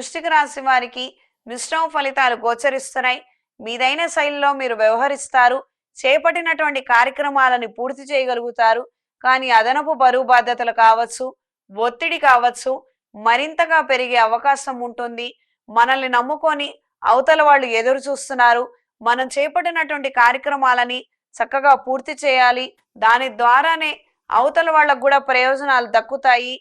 వృష్టిక రాశి వారికి మిశ్రమ ఫలితాలు గోచరిస్తున్నాయి. మీదైన శైలిలో మీరు వ్యవహరిస్తారు. చేపట్టినటువంటి కార్యక్రమాలని పూర్తి చేయగలుగుతారు. కానీ అదనపు బరువు బాధ్యతలు కావచ్చు ఒత్తిడి కావచ్చు మరింతగా పెరిగే అవకాశం ఉంటుంది. మనల్ని నమ్ముకొని అవతల వాళ్ళు ఎదురు చూస్తున్నారు. మనం చేపట్టినటువంటి కార్యక్రమాలని చక్కగా పూర్తి చేయాలి. దాని ద్వారానే అవతల వాళ్ళకు కూడా ప్రయోజనాలు దక్కుతాయి.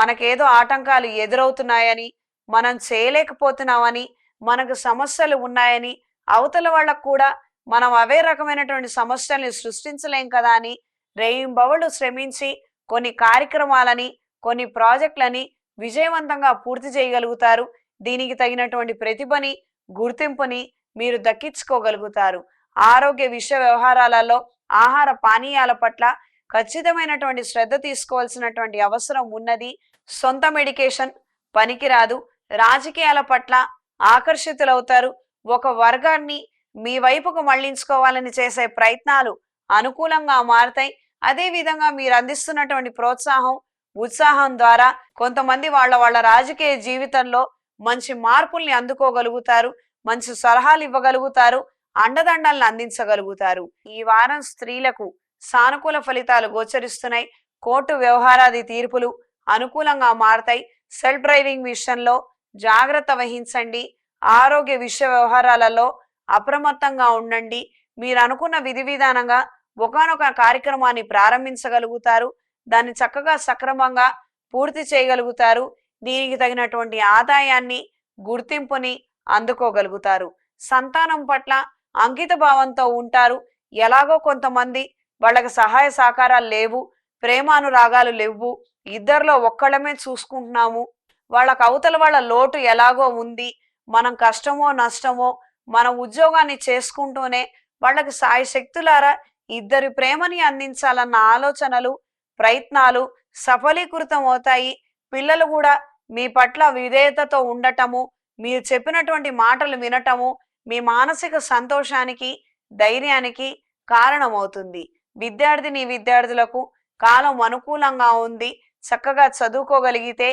మనకేదో ఆటంకాలు ఎదురవుతున్నాయని మనం చేయలేకపోతున్నామని మనకు సమస్యలు ఉన్నాయని అవతల వాళ్ళకు కూడా మనం అవే రకమైనటువంటి సమస్యల్ని సృష్టించలేం కదా అని రేయింబవళ్ళు శ్రమించి కొన్ని కార్యక్రమాలని కొన్ని ప్రాజెక్టులని విజయవంతంగా పూర్తి చేయగలుగుతారు. దీనికి తగినటువంటి ప్రతిభని గుర్తింపుని మీరు దక్కించుకోగలుగుతారు. ఆరోగ్య విషయ వ్యవహారాలలో ఆహార పానీయాల పట్ల ఖచ్చితమైనటువంటి శ్రద్ధ తీసుకోవాల్సినటువంటి అవసరం ఉన్నది. సొంత మెడికేషన్ పనికిరాదు. రాజకీయాల పట్ల ఆకర్షితులవుతారు. ఒక వర్గాన్ని మీ వైపుకు మళ్ళించుకోవాలని చేసే ప్రయత్నాలు అనుకూలంగా మారతాయి. అదే విధంగా మీరు అందిస్తున్నటువంటి ప్రోత్సాహం ఉత్సాహం ద్వారా కొంతమంది వాళ్ళ వాళ్ళ రాజకీయ జీవితంలో మంచి మార్పుల్ని అందుకోగలుగుతారు మంచి సలహాలు ఇవ్వగలుగుతారు అండదండల్ని అందించగలుగుతారు. ఈ వారం స్త్రీలకు సానుకూల ఫలితాలు గోచరిస్తున్నాయి. కోర్టు వ్యవహారాది తీర్పులు అనుకూలంగా మారతాయి. సెల్ఫ్ డ్రైవింగ్ విషయంలో జాగ్రత్త వహించండి. ఆరోగ్య విషయ వ్యవహారాలలో అప్రమత్తంగా ఉండండి. మీరు అనుకున్న విధి విధానంగా ఒకనొక కార్యక్రమాన్ని ప్రారంభించగలుగుతారు. దాన్ని చక్కగా సక్రమంగా పూర్తి చేయగలుగుతారు. దీనికి తగినటువంటి ఆదాయాన్ని గుర్తింపుని అందుకోగలుగుతారు. సంతానం పట్ల అంకిత భావంతో ఉంటారు. ఎలాగో కొంతమంది వాళ్ళకి సహాయ సహకారాలు లేవు. ప్రేమానురాగాలు లేవు. ఇద్దరిలో ఒక్కళ్ళమే చూసుకుంటున్నాము. వాళ్ళకు అవతల వాళ్ళ లోటు ఎలాగో ఉంది మనం కష్టమో నష్టమో మన ఉద్యోగాన్ని చేసుకుంటూనే వాళ్ళకి సాయి శక్తులారా ఇద్దరి ప్రేమని అందించాలన్న ఆలోచనలు ప్రయత్నాలు సఫలీకృతం అవుతాయి. పిల్లలు కూడా మీ పట్ల విధేయతతో ఉండటము మీరు చెప్పినటువంటి మాటలు వినటము మీ మానసిక సంతోషానికి ధైర్యానికి కారణమవుతుంది. విద్యార్థిని విద్యార్థులకు కాలం అనుకూలంగా ఉంది చక్కగా చదువుకోగలిగితే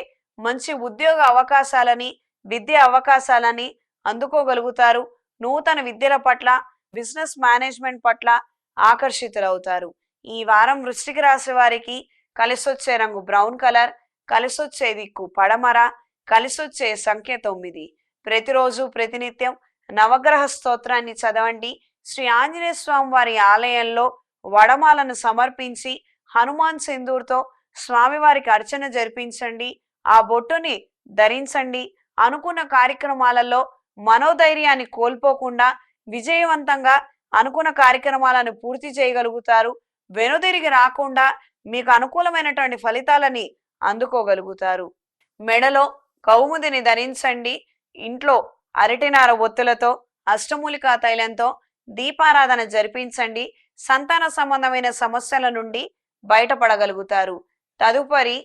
మంచి ఉద్యోగ అవకాశాలని విద్య అవకాశాలని అందుకోగలుగుతారు. నూతన విద్యల పట్ల బిజినెస్ మేనేజ్మెంట్ పట్ల ఆకర్షితులవుతారు. ఈ వారం వృశ్చిక రాశి వారికి కలిసొచ్చే రంగు బ్రౌన్ కలర్ కలిసొచ్చే దిక్కు పడమర కలిసొచ్చే సంఖ్య తొమ్మిది. ప్రతిరోజు ప్రతినిత్యం నవగ్రహ స్తోత్రాన్ని చదవండి. శ్రీ ఆంజనేయ స్వామి వారి ఆలయంలో వడమాలను సమర్పించి హనుమాన్ సింధూర్తో స్వామివారికి అర్చన జరిపించండి. ఆ బొట్టుని ధరించండి. అనుకున్న కార్యక్రమాలలో మనోధైర్యాన్ని కోల్పోకుండా విజయవంతంగా అనుకున్న కార్యక్రమాలను పూర్తి చేయగలుగుతారు. వెనుదిరిగి రాకుండా మీకు అనుకూలమైనటువంటి ఫలితాలని అందుకోగలుగుతారు. మెడలో కౌముదిని ధరించండి. ఇంట్లో అరటినార ఒత్తులతో అష్టమూలికా తైలంతో దీపారాధన జరిపించండి. సంతాన సంబంధమైన సమస్యల నుండి బయటపడగలుగుతారు. తదుపరి